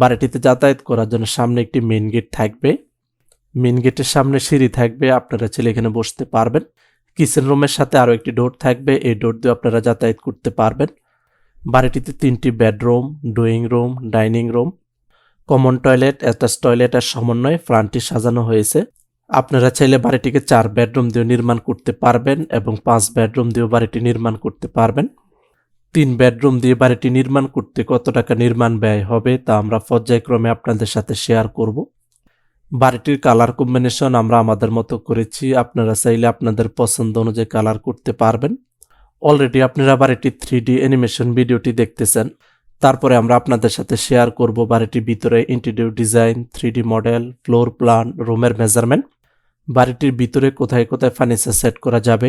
বাড়িটিতে যাতায়াত করার জন্য সামনে একটি মেন গেট থাকবে। মেন গেটের সামনে সিঁড়ি থাকবে, আপনারা ছেলে এখানে বসতে পারবেন। কিচেন রুমের সাথে আরও একটি ডোর থাকবে, এই ডোর দিয়ে আপনারা যাতায়াত করতে পারবেন। বাড়িটিতে তিনটি bedroom drawing room dining room common toilet attach toilet আর সমন্বয়ে ফ্রান্টটি সাজানো হয়েছে। আপনারা চাইলে বাড়িটিকে চার বেডরুম দিয়ে নির্মাণ করতে পারবেন এবং পাঁচ বেডরুম দিয়েও বাড়িটি নির্মাণ করতে পারবেন। তিন বেডরুম দিয়ে বাড়িটি নির্মাণ করতে কত টাকা নির্মাণ ব্যয় হবে তা আমরা পর্যায়ক্রমে আপনাদের সাথে শেয়ার করব। বাড়িটির কালার কম্বিনেশন আমরা আমাদের মতো করেছি। আপনারা চাইলে আপনাদের পছন্দ অনুযায়ী কালার করতে পারবেন। অলরেডি আপনারা বাড়িটি থ্রি ডি অ্যানিমেশন ভিডিওটি দেখতেছেন। তারপরে আমরা আপনাদের সাথে শেয়ার করব বাড়িটির ভিতরে interior design three model floor plan রুমের মেজারমেন্ট বাড়িটির ভিতরে কোথায় কোথায় ফার্নিচার সেট করা যাবে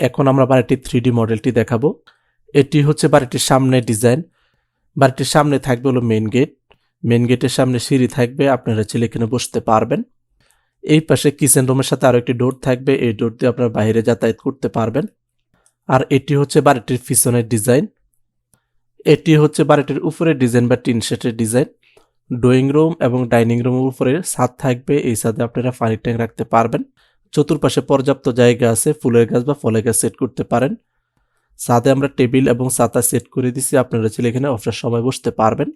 এখন আমরা বাড়িটির থ্রি মডেলটি দেখাবো। এটি হচ্ছে বাড়িটির সামনে ডিজাইন বাড়িটির সামনে থাকবে হলো মেন গেট মেন গেটের সামনে সিঁড়ি থাকবে, আপনারা ছেলে এখানে বসতে পারবেন। এই পাশে কিচেন রুমের সাথে আরও একটি ডোর থাকবে, এই ডোর দিয়ে আপনারা বাইরে যাতায়াত করতে পারবেন। আর এটি হচ্ছে বাড়িটির পিছনের ডিজাইন এটি হচ্ছে বাড়িটির উপরে ডিজাইন বা টিন সেটের ডিজাইন ড্রয়িং রুম এবং ডাইনিং রুমের উপরে ছাদ থাকবে, এই ছাদে আপনারা পানির ট্যাঙ্ক রাখতে পারবেন। চতুর্পাশে পর্যাপ্ত জায়গা আছে, ফুলের গাছ বা ফলের গাছ সেট করতে পারেন। ছাদে আমরা টেবিল এবং ছাতা সেট করে দিছি, আপনারা ছেলে এখানে অফিসের সময় বসতে পারবেন।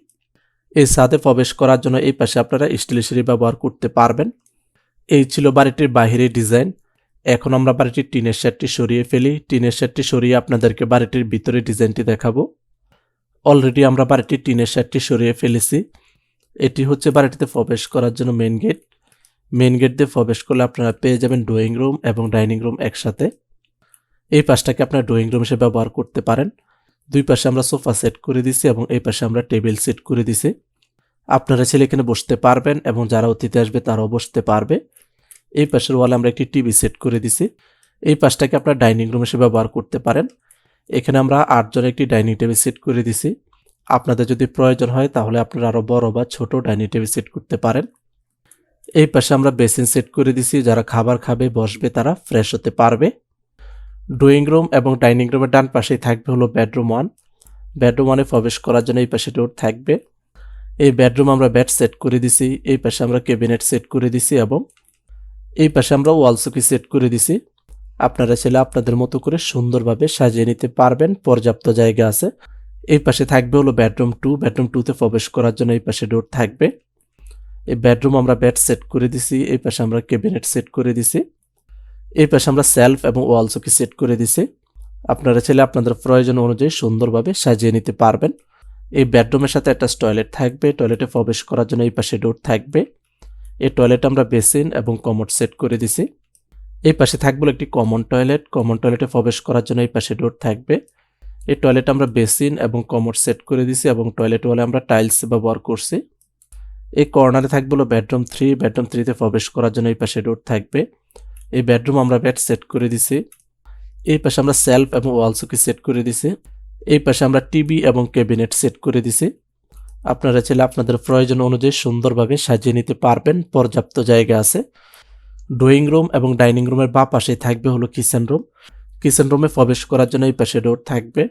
এই ছাদে প্রবেশ করার জন্য এই পাশে আপনারা স্টিলের সিঁড়ি ব্যবহার করতে পারবেন। এই ছিল বাড়িটির বাহিরে ডিজাইন। এখন আমরা বাড়িটির টিনের শেডটি সরিয়ে ফেলি। টিনের শেডটি সরিয়ে আপনাদেরকে বাড়িটির ভিতরে ডিজাইনটি দেখাবো। অলরেডি আমরা বাড়িটির টিনের শেডটি সরিয়ে ফেলেছি। এটি হচ্ছে বাড়িটিতে প্রবেশ করার জন্য মেন গেট মেন গেট দিয়ে প্রবেশ করলে আপনারা পেয়ে যাবেন ড্রয়িং রুম এবং ডাইনিং রুম একসাথে। এই পাশটাকে আপনারা ড্রয়িং রুম হিসেবে ব্যবহার করতে পারেন। দুই পাশে আমরা সোফা সেট করে দিছি এবং এই পাশে আমরা টেবিল সেট করে দিছি। আপনারা ছেলে এখানে বসতে পারবেন এবং যারা অতিথি আসবে তারাও বসতে পারবে। এই পাশের ওয়ালে আমরা একটি টিভি সেট করে দিছি। এই পাশটাকে আপনারা ডাইনিং রুম হিসেবে ব্যবহার করতে পারেন। এখানে আমরা আটজন একটি ডাইনিং টেবিল সেট করে দিছি। আপনাদের যদি প্রয়োজন হয় তাহলে আপনারা আরও বড় বা ছোট ডাইনিং টেবিল সেট করতে পারেন। এই পাশে আমরা বেসিন সেট করে দিছি, যারা খাবার খাবে, বসবে, তারা ফ্রেশ হতে পারবে। ড্রয়িং রুম এবং ডাইনিং রুমের ডান পাশেই থাকবে হলো বেডরুম ওয়ান বেডরুম ওয়ানে প্রবেশ করার জন্য এই পাশে ডোর থাকবে। এই বেডরুম আমরা বেড সেট করে দিছি, এই পাশে আমরা ক্যাবিনেট সেট করে দিছি এবং এই পাশে আমরা ওয়াল সেট করে দিছি। আপনারা ছেলে আপনাদের মতো করে সুন্দরভাবে সাজিয়ে নিতে পারবেন, পর্যাপ্ত জায়গা আছে। এই পাশে থাকবে হলো বেডরুম টু বেডরুম টুতে প্রবেশ করার জন্য এই পাশে ডোর থাকবে। এই বেডরুম আমরা বেড সেট করে দিছি, এই পাশে আমরা ক্যাবিনেট সেট করে দিছি। এই পাশে আমরা সেলফ এবং ওয়াল চকি সেট করে দিছি। আপনারা চাইলে আপনাদের প্রয়োজন অনুযায়ী সুন্দরভাবে সাজিয়ে নিতে পারবেন। এই বেডরুমের সাথে একটা টয়লেট থাকবে। টয়লেটে প্রবেশ করার জন্য এই পাশে ডোর থাকবে। এই টয়লেট আমরা বেসিন এবং কমোড সেট করে দিছি। এই পাশে থাকবে একটি কমন টয়লেট কমন টয়লেটে প্রবেশ করার জন্য এই পাশে ডোর থাকবে। এই টয়লেট আমরা বেসিন এবং কমোড সেট করে দিছি এবং টয়লেট ওয়ালে আমরা টাইলস ব্যবহার করছি। এই কর্নারে থাকবে হলো বেডরুম থ্রি বেডরুম থ্রিতে প্রবেশ করার জন্য এই পাশে ডোর থাকবে। এই বেডরুম আমরা বেড সেট করে দিছি। এই পাশে আমরা সেলফ এবং ওয়াল সুকি সেট করে দিছি। এই পাশে আমরা টিভি এবং ক্যাবিনেট সেট করে দিছি। আপনারা চাইলে আপনাদের প্রয়োজন অনুযায়ী সুন্দরভাবে সাজিয়ে নিতে পারবেন। পর্যাপ্ত জায়গা আছে। ড্রয়িং রুম এবং ডাইনিং রুমের বা পাশে থাকবে হলো কিচেন রুম কিচেন রুমে প্রবেশ করার জন্য এই পাশে ডোর থাকবে।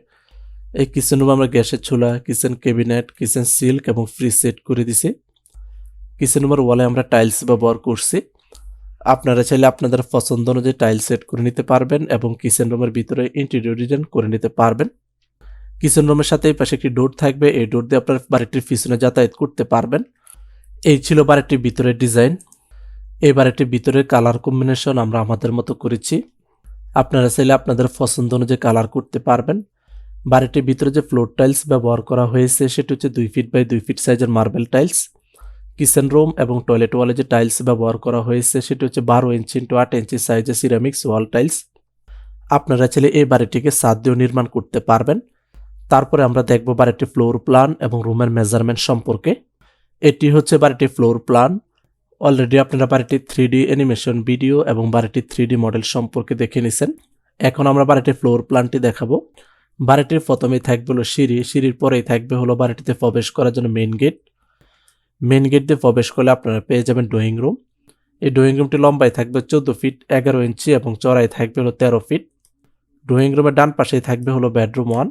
এই কিচেন রুমে আমরা গ্যাসের চুলা কিচেন ক্যাবিনেট কিচেন সিল্ক এবং ফ্রিজ সেট করে দিছি। কিচেন রুমের ওয়ালে আমরা টাইলস ব্যবহার করছি। আপনারা চাইলে আপনাদের পছন্দ অনুযায়ী টাইল সেট করে নিতে পারবেন এবং কিচেন রুমের ভিতরে ইন্টেরিয়র ডিজাইন করে নিতে পারবেন। কিচেন রুমের সাথে পাশে একটি ডোর থাকবে। এই ডোর দিয়ে আপনার বাড়িটির পিছনে যাতায়াত করতে পারবেন। এই ছিল বাড়িটির ভিতরের ডিজাইন এই বাড়িটির ভিতরের কালার কম্বিনেশন আমরা আমাদের মতো করেছি। আপনারা চাইলে আপনাদের পছন্দ অনুযায়ী কালার করতে পারবেন। বাড়িটির ভিতরে যে ফ্লোর টাইলস ব্যবহার করা হয়েছে, সেটি হচ্ছে দুই ফিট বাই দুই ফিট সাইজের মার্বেল টাইলস কিচেন রুম এবং টয়লেট ওয়ালে যে টাইলস ব্যবহার করা হয়েছে, সেটি হচ্ছে বারো ইঞ্চি ইন্টু আট ইঞ্চি সাইজের সিরামিক্স ওয়াল টাইলস আপনারা চাইলে এই বাড়িটিকে সাত দিয়েও নির্মাণ করতে পারবেন। তারপরে আমরা দেখব বাড়িটির ফ্লোর প্ল্যান এবং রুমের মেজারমেন্ট সম্পর্কে। এটি হচ্ছে বাড়িটির ফ্লোর প্ল্যান অলরেডি আপনারা বাড়িটির থ্রি ডি অ্যানিমেশন ভিডিও এবং বাড়িটির থ্রি ডি মডেল সম্পর্কে দেখে নিছেন। এখন আমরা বাড়িটির ফ্লোর প্ল্যানটি দেখাবো। বাড়িটির প্রথমেই থাকবে হলো সিঁড়ি। সিঁড়ির পরেই থাকবে হলো বাড়িটিতে প্রবেশ করার জন্য মেইন গেট মেইন গেট দিয়ে প্রবেশ করলে আপনারা পেয়ে যাবেন ড্রয়িং রুম এই ড্রয়িং রুমটি লম্বায় থাকবে চোদ্দ ফিট এগারো ইঞ্চি এবং চড়াই থাকবে হলো তেরো ফিট ড্রয়িং রুমের ডান পাশেই থাকবে হলো বেডরুম ওয়ান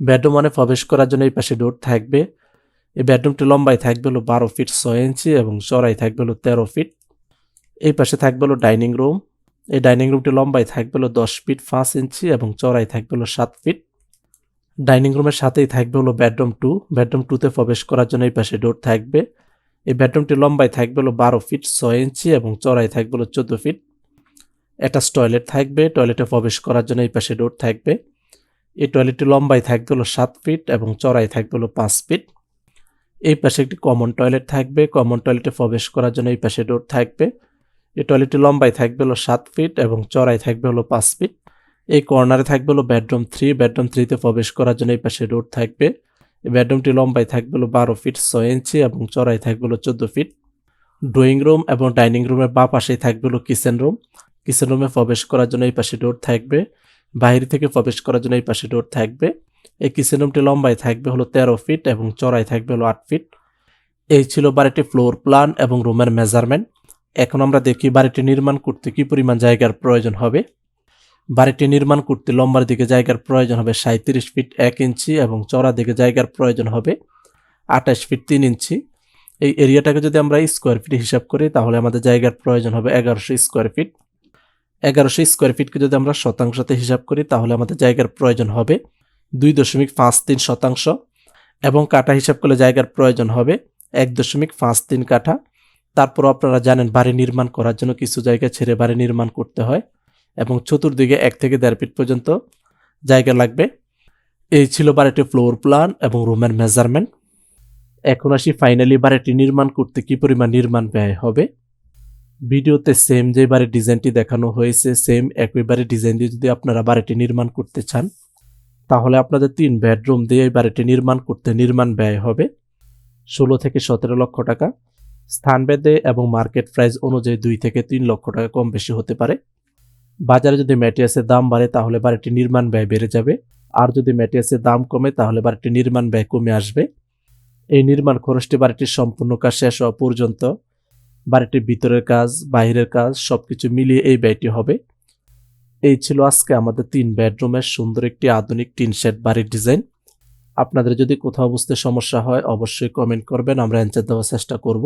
বেডরুম ওয়ানে প্রবেশ করার জন্য এই পাশে ডোর থাকবে। এই বেডরুমটি লম্বায় থাকবে হলো বারো ফিট ছয় ইঞ্চি এবং চড়াই থাকবে হলো তেরো ফিট এই পাশে থাকবে হলো ডাইনিং রুম এই ডাইনিং রুমটি লম্বায় থাকবে হলো দশ ফিট পাঁচ ইঞ্চি এবং চড়াই থাকবে হলো সাত ফিট ডাইনিং রুমের সাথেই থাকবে হলো বেডরুম টু। বেডরুম টুতে প্রবেশ করার জন্য এই পাশে ডোর থাকবে। এই বেডরুমটি লম্বায় থাকবে হলো বারো ফিট ছয় ইঞ্চি এবং চড়াই থাকবে হলো চোদ্দ ফিট। অ্যাটাচ টয়লেট থাকবে। টয়লেটে প্রবেশ করার জন্য এই পাশে ডোর থাকবে। এই টয়লেটটি লম্বায় থাকবে হলো সাত ফিট এবং চড়াই থাকবে হলো পাঁচ ফিট। এই পাশে একটি কমন টয়লেট থাকবে। কমন টয়লেটে প্রবেশ করার জন্য এই পাশে ডোর থাকবে। এই টয়লেটটি লম্বায় থাকবে হলো সাত ফিট এবং চড়াই থাকবে হলো পাঁচ ফিট। এই কর্নারে থাকবে হলো বেডরুম থ্রি বেডরুম থ্রিতে প্রবেশ করার জন্য এই পাশে রোড থাকবে। বেডরুমটি লম্বায় থাকবে হলো বারো ফিট ছয় ইঞ্চি এবং চড়াই থাকবে হলো চোদ্দ ফিট ড্রয়িং রুম এবং ডাইনিং রুমের বা পাশেই থাকবে হলো কিচেন রুম কিচেন রুমে প্রবেশ করার জন্য এই পাশে ডোর থাকবে। বাইরে থেকে প্রবেশ করার জন্য এই পাশে ডোর থাকবে। এই কিচেন রুমটি লম্বায় থাকবে হলো তেরো ফিট এবং চড়াই থাকবে হলো আট ফিট এই ছিল বাড়িটি ফ্লোর প্ল্যান এবং রুমের মেজারমেন্ট এখন আমরা দেখি বাড়িটি নির্মাণ করতে কি পরিমাণ জায়গার প্রয়োজন হবে। বাড়িটি নির্মাণ করতে লম্বার দিকে জায়গার প্রয়োজন হবে সাঁত্রিশ ফিট এক ইঞ্চি এবং চড়া দিকে জায়গার প্রয়োজন হবে আঠাশ ফিট তিন ইঞ্চি। এই এরিয়াটাকে যদি আমরা স্কোয়ার ফিট হিসাব করি, তাহলে আমাদের জায়গার প্রয়োজন হবে এগারোশো স্কোয়ার ফিট। এগারোশো স্কোয়ার ফিটকে যদি আমরা শতাংশতে হিসাব করি, তাহলে আমাদের জায়গার প্রয়োজন হবে দুই দশমিক পাঁচ তিন শতাংশ এবং কাঠা হিসাব করলে জায়গার প্রয়োজন হবে এক দশমিক পাঁচ তিন কাঠা। তারপর আপনারা জানেন, বাড়ি নির্মাণ করার জন্য কিছু জায়গা ছেড়ে বাড়ি নির্মাণ করতে হয়। এবং চতুর্দিকে এক থেকে দেড় ফিট পর্যন্ত জায়গা লাগবে। এই ছিল বাড়িটির ফ্লোর প্ল্যান এবং রুমের মেজারমেন্ট এখন আসি ফাইনালি বাড়িটি নির্মাণ করতে কি পরিমাণ নির্মাণ ব্যয় হবে। ভিডিওতে সেম যে বাড়ির ডিজাইনটি দেখানো হয়েছে সেম একই বাড়ির ডিজাইন দিয়ে যদি আপনারা বাড়িটি নির্মাণ করতে চান, তাহলে আপনাদের তিন বেডরুম দিয়ে এই বাড়িটি নির্মাণ করতে নির্মাণ ব্যয় হবে ষোলো থেকে সতেরো লক্ষ টাকা। স্থান স্থানভেদে এবং মার্কেট প্রাইস অনুযায়ী দুই থেকে তিন লক্ষ টাকা কম বেশি হতে পারে। বাজারে যদি ম্যাটিয়াসের দাম বাড়ে, তাহলে বাড়িটি নির্মাণ ব্যয় বেড়ে যাবে। আর যদি ম্যাটিয়াসের দাম কমে, তাহলে বাড়িটি নির্মাণ ব্যয় কমে আসবে। এই নির্মাণ খরচটি বাড়িটির সম্পূর্ণ কাজ শেষ হওয়া পর্যন্ত বাড়িটির ভিতরের কাজ, বাইরের কাজ সব কিছু মিলিয়ে এই ব্যয়টি হবে। এই ছিল আজকে আমাদের তিন বেডরুমের সুন্দর একটি আধুনিক টিন শেড বাড়ির ডিজাইন। আপনাদের যদি কোথাও বুঝতে সমস্যা হয়, অবশ্যই কমেন্ট করবেন, আমরা অ্যান্সার দেওয়ার চেষ্টা করব।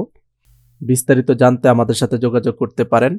বিস্তারিত জানতে আমাদের সাথে যোগাযোগ করতে পারেন।